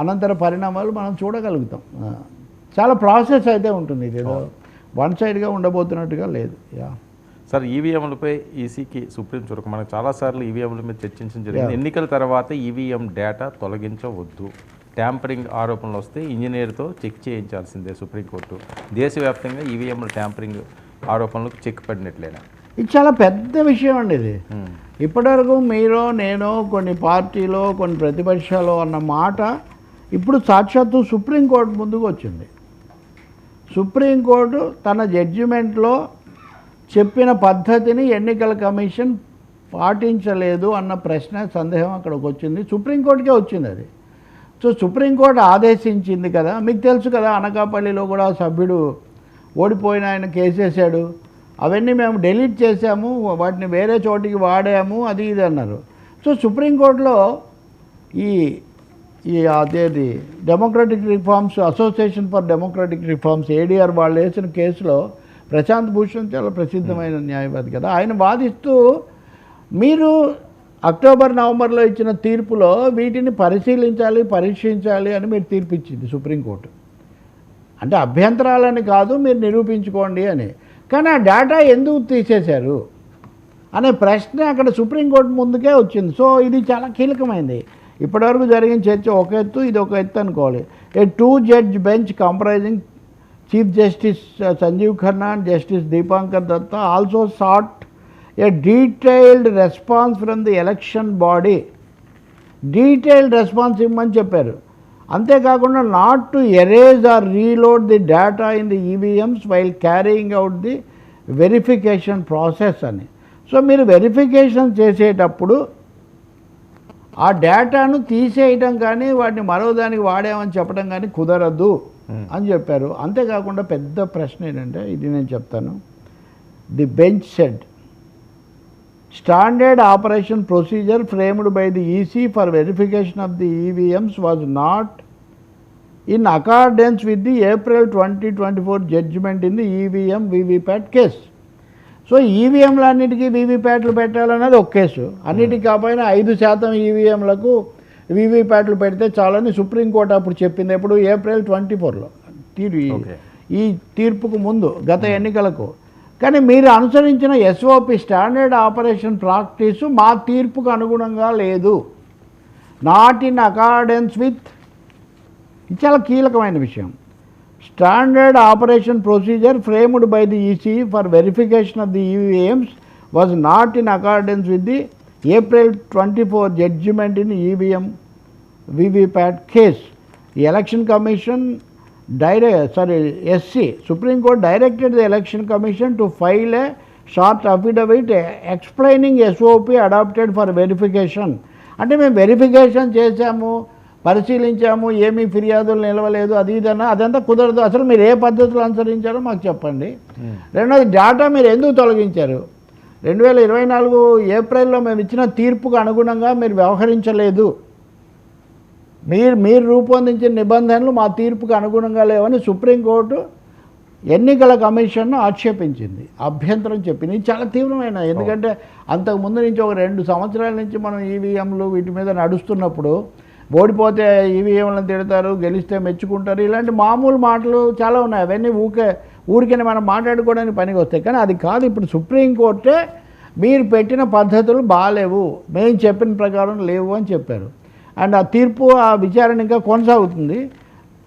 అనంతర పరిణామాలు మనం చూడగలుగుతాం. చాలా ప్రాసెస్ అయితే ఉంటుంది ఇది. ఏదో వన్ సైడ్గా ఉండబోతున్నట్టుగా లేదు. యా. సార్ ఈవీఎంలపై ఈసీకి సుప్రీం చురుకు. మనకు చాలాసార్లు ఈవీఎంల మీద చర్చించడం జరిగింది. ఎన్నికల తర్వాత ఈవీఎం డేటా తొలగించవద్దు. ట్యాంపరింగ్ ఆరోపణలు వస్తే ఇంజనీర్తో చెక్ చేయించాల్సిందే సుప్రీంకోర్టు. దేశవ్యాప్తంగా ఈవీఎంల ట్యాంపరింగ్ ఆరోపణలకు చెక్ పడినట్లేనా? ఇది చాలా పెద్ద విషయం అండి ఇది. ఇప్పటివరకు మీరు నేను కొన్ని పార్టీలో కొన్ని ప్రతిపక్షాలు అన్న మాట ఇప్పుడు సాక్షాత్తు సుప్రీంకోర్టు ముందుకు వచ్చింది. సుప్రీంకోర్టు తన జడ్జిమెంట్లో చెప్పిన పద్ధతిని ఎన్నికల కమిషన్ పాటించలేదు అన్న ప్రశ్న సందేహం అక్కడికి వచ్చింది. సుప్రీంకోర్టుకే వచ్చింది అది. సో సుప్రీంకోర్టు ఆదేశించింది కదా. మీకు తెలుసు కదా అనకాపల్లిలో కూడా సభ్యుడు ఓడిపోయిన ఆయన కేసేసాడు అవన్నీ మేము డిలీట్ చేసాము వాటిని వేరే చోటికి వాడాము అది ఇది అన్నారు. సో సుప్రీంకోర్టులో ఈ ఈ అదేది democratic reforms association for democratic reforms ADR వాళ్ళు వేసిన కేసులో ప్రశాంత్ భూషణ్ చాలా ప్రసిద్ధమైన న్యాయవాది కదా. ఆయన వాదిస్తూ మీరు అక్టోబర్ నవంబర్లో ఇచ్చిన తీర్పులో వీటిని పరిశీలించాలి పరీక్షించాలి అని మీరు తీర్పు ఇచ్చింది సుప్రీంకోర్టు. అంటే అభ్యంతరాలని కాదు మీరు నిరూపించుకోండి అని. కానీ ఆ డేటా ఎందుకు తీసేశారు? అనే ప్రశ్న అక్కడ సుప్రీంకోర్టు ముందుకే వచ్చింది. సో ఇది చాలా కీలకమైంది. ఇప్పటివరకు జరిగిన చర్చ ఒక ఎత్తు ఇది ఒక ఎత్తు అనుకోవాలి. A two judge bench comprising chief justice Sanjiv Khanna and justice Dipankar Datta also sought a detailed response from the election body detailed response ఇవ్వమని చెప్పారు. అంతేకాకుండా not to erase or reload the data in the EVMs while carrying out the verification process అని. So మీరు verification చేసేటప్పుడు ఆ డేటాను తీసేయటం కానీ వాటిని మరో దానికి వాడామని చెప్పడం కానీ కుదరదు అని చెప్పారు. అంతేకాకుండా పెద్ద ప్రశ్న ఏంటంటే ఇది నేను చెప్తాను. The bench said standard operation procedure framed by the EC for verification of the EVMs was not in accordance with the April twenty twenty four judgement in the EVM VVPAT case so ఈవీఎంలు అన్నిటికీ వీవీప్యాట్లు పెట్టాలన్నది ఒక కేసు. అన్నిటికీ కాకపోయినా ఐదు శాతం ఈవీఎంలకు వీవీప్యాట్లు పెడితే చాలని సుప్రీంకోర్టు అప్పుడు చెప్పింది. ఎప్పుడు? ఏప్రిల్ ట్వంటీ ఫోర్లో. తీరు. ఈ తీర్పుకు ముందు గత ఎన్నికలకు. కానీ మీరు అనుసరించిన ఎస్ఓపి స్టాండర్డ్ ఆపరేషన్ ప్రాక్టీసు మా తీర్పుకు అనుగుణంగా లేదు. నాట్ ఇన్ అకార్డెన్స్ విత్ ఇది చాలా కీలకమైన విషయం. Standard operation procedure framed by the EC for verification of the EVMs was not in accordance with the April twenty four judgement in EVM VVPAT case election commission dire sorry SC supreme court directed the election commission to file a short affidavit explaining SOP adopted for verification అంటే మేము verification చేశాము పరిశీలించాము ఏమీ ఫిర్యాదులు నిలవలేదు అది ఇదన్నా అదంతా కుదరదు. అసలు మీరు ఏ పద్ధతులు అనుసరించారో మాకు చెప్పండి. రెండోది డేటా మీరు ఎందుకు తొలగించారు? రెండు వేల ఇరవై నాలుగు ఏప్రిల్లో మేము ఇచ్చిన తీర్పుకు అనుగుణంగా మీరు వ్యవహరించలేదు. మీరు మీరు రూపొందించిన నిబంధనలు మా తీర్పుకు అనుగుణంగా లేవని సుప్రీంకోర్టు ఎన్నికల కమిషన్ను ఆక్షేపించింది. అభ్యంతరం చెప్పింది. ఇది చాలా తీవ్రమైన ఎందుకంటే అంతకు ముందు నుంచి ఒక రెండు సంవత్సరాల నుంచి మనం ఈవీఎంలు వీటి మీద నడుస్తున్నప్పుడు ఓడిపోతే ఈవీఎంలను తిడతారు గెలిస్తే మెచ్చుకుంటారు ఇలాంటి మామూలు మాటలు చాలా ఉన్నాయి. అవన్నీ ఊకే ఊరికనే మనం మాట్లాడుకోవడానికి పనికి వస్తాయి. కానీ అది కాదు ఇప్పుడు సుప్రీంకోర్టే మీరు పెట్టిన పద్ధతులు బాగాలేవు. మేము చెప్పిన ప్రకారం లేవు అని చెప్పారు. అండ్ ఆ తీర్పు ఆ విచారణ ఇంకా కొనసాగుతుంది.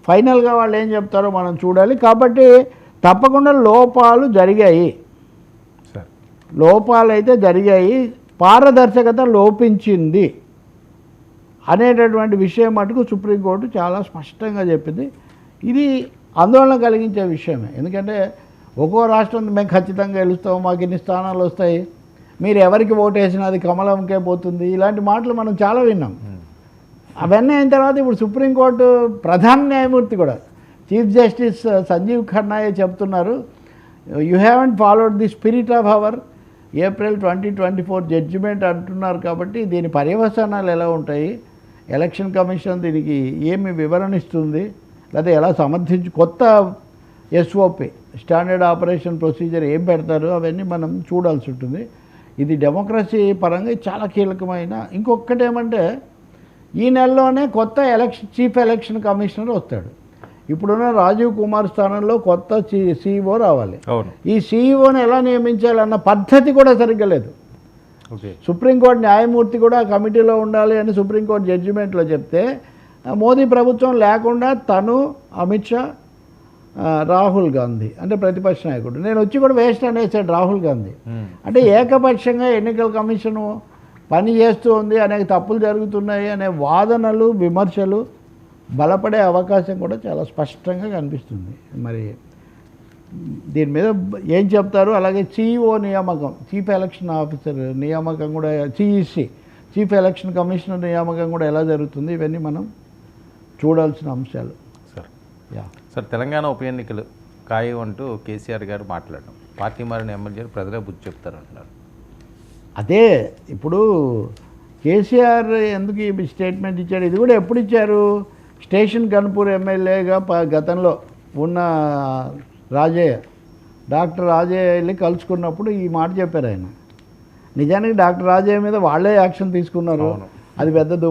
ఫైనల్గా వాళ్ళు ఏం చెప్తారో మనం చూడాలి. కాబట్టి తప్పకుండా లోపాలు జరిగాయి. లోపాలు అయితే జరిగాయి. పారదర్శకత లోపించింది. అనేటటువంటి విషయం మటుకు సుప్రీంకోర్టు చాలా స్పష్టంగా చెప్పింది. ఇది ఆందోళన కలిగించే విషయమే. ఎందుకంటే ఒక్కో రాష్ట్రం మేము ఖచ్చితంగా గెలుస్తాం మాకు ఇన్ని స్థానాలు వస్తాయి. మీరు ఎవరికి ఓటు వేసినా అది కమలంకే పోతుంది. ఇలాంటి మాటలు మనం చాలా విన్నాం. అవన్నీ అయిన తర్వాత ఇప్పుడు సుప్రీంకోర్టు ప్రధాన న్యాయమూర్తి కూడా చీఫ్ జస్టిస్ సంజీవ్ ఖన్నాయే చెప్తున్నారు you haven't followed the spirit of our April twenty twenty four judgement అంటున్నారు కాబట్టి దీని పర్యవసానాలు ఎలా ఉంటాయి? ఎలక్షన్ కమిషన్ దీనికి ఏమి వివరణ ఇస్తుంది? లేదా ఎలా సమర్థించు కొత్త ఎస్ఓపి స్టాండర్డ్ ఆపరేషన్ ప్రొసీజర్ ఏం పెడతారు? అవన్నీ మనం చూడాల్సి ఉంటుంది. ఇది డెమోక్రసీ పరంగా చాలా కీలకమైన ఇంకొకటి ఏమంటే ఈ నెలలోనే కొత్త ఎలక్షన్ చీఫ్ ఎలక్షన్ కమిషనర్ వస్తాడు. ఇప్పుడున్న రాజీవ్ కుమార్ స్థానంలో కొత్త సీఈఓ రావాలి. అవును. ఈ సీఈఓని ఎలా నియమించాలన్న పద్ధతి కూడా సరిగ్గా లేదు. సుప్రీంకోర్టు న్యాయమూర్తి కూడా కమిటీలో ఉండాలి అని సుప్రీంకోర్టు జడ్జిమెంట్లో చెప్తే మోదీ ప్రభుత్వం లేకుండా తను అమిత్ షా రాహుల్ గాంధీ అంటే ప్రతిపక్ష నాయకుడు. నేను వచ్చి కూడా వేస్ట్ అనేసాడు రాహుల్ గాంధీ. ఉమ్. అంటే ఏకపక్షంగా ఎన్నికల కమిషను పని చేస్తూ ఉంది అనేక తప్పులు జరుగుతున్నాయి అనే వాదనలు విమర్శలు బలపడే అవకాశం కూడా చాలా స్పష్టంగా కనిపిస్తుంది. మరి దీని మీద ఏం చెప్తారు? అలాగే సిఇఓ నియామకం చీఫ్ ఎలక్షన్ ఆఫీసర్ నియామకం కూడా సిఈసి చీఫ్ ఎలక్షన్ కమిషనర్ నియామకం కూడా ఎలా జరుగుతుంది? ఇవన్నీ మనం చూడాల్సిన అంశాలు. సార్. యా. సార్ తెలంగాణ ఉప ఎన్నికలు ఖాయం అంటూ కేసీఆర్ గారు మాట్లాడడం. పార్టీ మారిన ఎమ్మెల్యేలు ప్రజలే బుద్ధి చెప్తారంటున్నారు. అదే ఇప్పుడు కేసీఆర్ ఎందుకు ఈ స్టేట్మెంట్ ఇచ్చాడు? ఇది కూడా ఎప్పుడు ఇచ్చారు? స్టేషన్ గన్పూర్ ఎమ్మెల్యేగా గతంలో ఉన్న రాజయ్య డాక్టర్ రాజయ్య వెళ్ళి కలుసుకున్నప్పుడు ఈ మాట చెప్పారు ఆయన. నిజానికి డాక్టర్ రాజయ్య మీద వాళ్ళే యాక్షన్ తీసుకున్నారు. అది పెద్ద